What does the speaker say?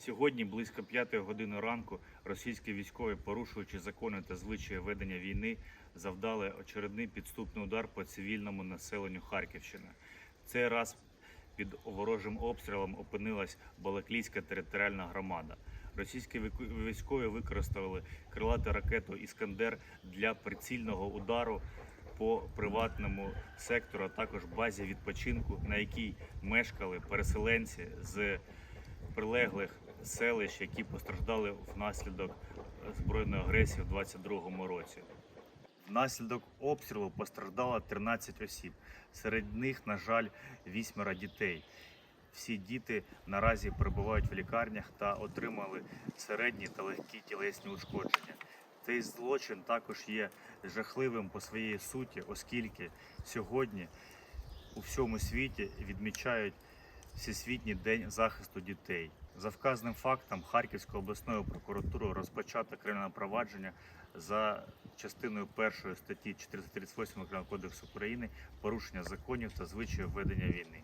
Сьогодні, близько п'ятої години ранку, російські військові, порушуючи закони та звичаї ведення війни, завдали очередний підступний удар по цивільному населенню Харківщини. Цей раз під ворожим обстрілом опинилась Балаклійська територіальна громада. Російські військові використали крилату ракету Іскандер для прицільного удару по приватному сектору, а також базі відпочинку, на якій мешкали переселенці з прилеглих селищ, які постраждали внаслідок збройної агресії в 2022 році. Внаслідок обстрілу постраждало 13 осіб. Серед них, на жаль, вісьмеро дітей. Всі діти наразі перебувають в лікарнях та отримали середні та легкі тілесні ушкодження. Цей злочин також є жахливим по своїй суті, оскільки сьогодні у всьому світі відмічають Всесвітній день захисту дітей. За вказаним фактом Харківською обласною прокуратурою розпочато кримінальне провадження за частиною першої статті 438 Кримінального кодексу України порушення законів та звичаїв ведення війни.